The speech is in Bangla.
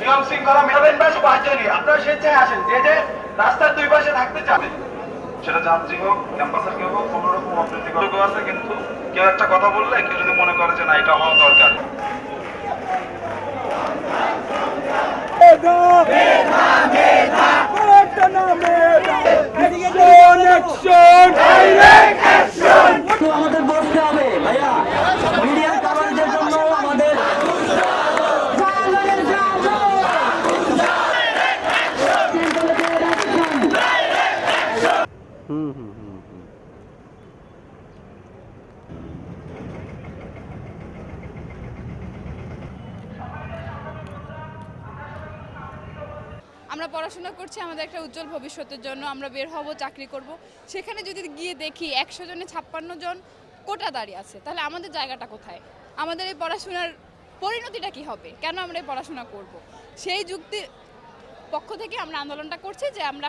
নিয়ম শৃঙ্খলা মেটাবেন বা সাহায্য নিয়ে। আপনারা স্বেচ্ছায় আসেন যে যে রাস্তার দুই পাশে থাকতে চাবেন সেটা যাত্রী হোক ক্যাম্পাসের কেউ হোক কোনো রকম অপ্রীতিকর আছে কিন্তু কেউ একটা কথা বললে কেউ যদি মনে করে যে না এটা হওয়া দরকার তো আমাদের বসতে হবে ভাইয়া মিডিয়ার কাভারেজের জন্য আমাদের আমরা পড়াশোনা করছি আমাদের একটা উজ্জ্বল ভবিষ্যতের জন্য, আমরা বের হব, চাকরি করব। সেখানে যদি গিয়ে দেখি একশো জনে ছাপ্পান্ন জন কোটা দাঁড়িয়ে আছে, তাহলে আমাদের জায়গাটা কোথায়? আমাদের এই পড়াশোনার পরিণতিটা কি হবে? কেন আমরা এই পড়াশোনা করব? সেই যুক্তি পক্ষ থেকে আমরা আন্দোলনটা করছি যে আমরা